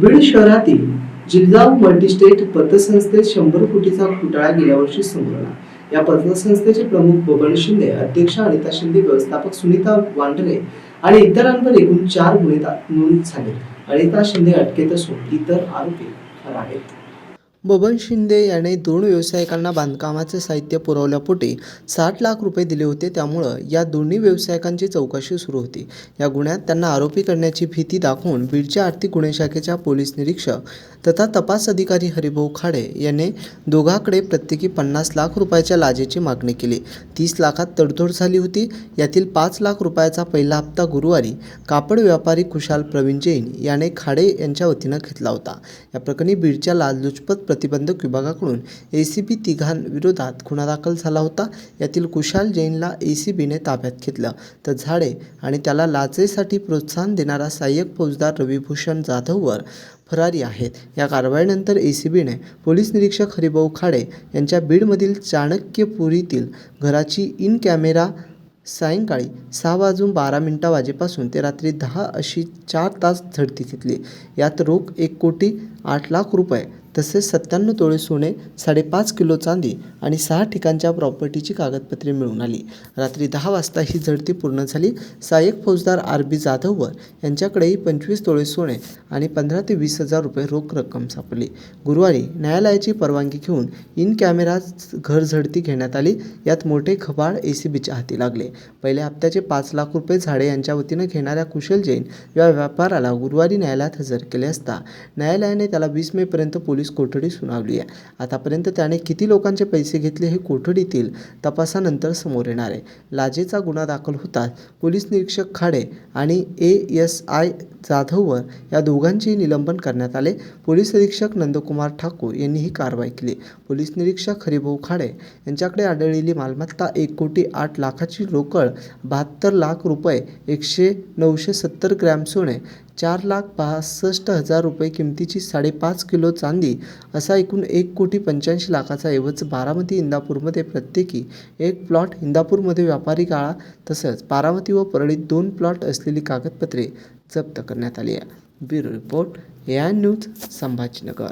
बीड शहरातील जिल्हा मल्टीस्टेट पतसंस्थेत शंभर कोटीचा घोटाळा गेल्या वर्षी समोर आला या पतसंस्थेचे प्रमुख बबन शिंदे अध्यक्ष अनिता शिंदे व्यवस्थापक सुनीता वांडरे आणि इतरांवर एकूण चार गुन्हे नोंद झाले. अनिता शिंदे अटकेत असून इतर आरोपी फरार आहेत. बबन शिंदे याने दोन व्यावसायिकांना बांधकामाचे साहित्य पुरवल्यापोटी साठ लाख रुपये दिले होते. त्यामुळं या दोन्ही व्यावसायिकांची चौकशी सुरू होती. या गुन्ह्यात त्यांना आरोपी करण्याची भीती दाखवून बीडच्या आर्थिक गुन्हे शाखेच्या पोलीस निरीक्षक तथा तपास अधिकारी हरिभाऊ खाडे याने दोघांकडे प्रत्येकी पन्नास लाख रुपयाच्या लाजेची मागणी केली. तीस लाखात तडजोड झाली होती. यातील पाच लाख रुपयाचा पहिला हप्ता गुरुवारी कापड व्यापारी खुशाल प्रवीण जैन याने खाडे यांच्या वतीनं घेतला होता. या प्रकरणी बीडच्या लाचलुचपत प्रतिबंधक विभागाकडून ए सी बी तिघांविरोधात गुन्हा दाखल झाला होता. यातील कुशाल जैनला ए सी बीने ताब्यात घेतलं. तर झाडे आणि त्याला लाचेसाठी प्रोत्साहन देणारा सहाय्यक फौजदार रविभूषण जाधववर फरारी आहेत. या कारवाईनंतर ए सी बीने पोलीस निरीक्षक हरिभाऊ खाडे यांच्या बीडमधील चाणक्यपुरीतील घराची इन कॅमेरा सायंकाळी सहा वाजून बारा मिनटा वाजेपासून ते रात्री दहा अशी चार तास झडती घेतली. यात रोख एक कोटी आठ लाख रुपये तसेच सत्त्याण्णव तोळे सोने साडेपाच किलो चांदी आणि सहा ठिकाणच्या प्रॉपर्टीची कागदपत्रे मिळून आली. रात्री दहा वाजता ही झडती पूर्ण झाली. सहाय्यक फौजदार आर बी जाधववर यांच्याकडेही पंचवीस तोळे सोने आणि पंधरा ते वीस हजार रुपये रोख रक्कम सापडली. गुरुवारी न्यायालयाची परवानगी घेऊन इन कॅमेरा घर झडती घेण्यात आली. यात मोठे खबाळ ए सी बीच्या हाती लागले. पहिल्या हप्त्याचे पाच लाख रुपये झाडे यांच्या वतीनं घेणाऱ्या कुशल जैन या व्यापाराला गुरुवारी न्यायालयात हजर केले असता. न्यायालयाने त्याला वीस मेपर्यंत पोलीस कोठडी सुनावली आहे. आतापर्यंत त्याने किती लोकांचे पैसे घेतले हे कोठडीतील तपासानंतर समोर येणार आहे. लाजेचा गुन्हा दाखल होताच पोलीस निरीक्षक खाडे आणि ए एस आय जाधववर या दोघांचेही निलंबन करण्यात आले. पोलीस निरीक्षक नंदकुमार ठाकूर यांनी ही कारवाई केली. पोलीस निरीक्षक हरिभाऊ खाडे यांच्याकडे आढळलेली मालमत्ता एक कोटी आठ लाखाची रोकड बहात्तर लाख रुपये एकशे नऊशे सत्तर ग्रॅम सोने चार लाख पासष्ट हजार रुपये किमतीची साडेपाच किलो चांदी असा एकूण एक कोटी पंच्याऐंशी लाखाचा ऐवज बारामती इंदापूरमध्ये प्रत्येकी एक प्लॉट इंदापूरमध्ये व्यापारी गाळा तसंच बारामती व परळीत दोन प्लॉट असलेली कागदपत्रे जप्त करण्यात आली आहे. ब्युरो रिपोर्ट या न्यूज संभाजीनगर.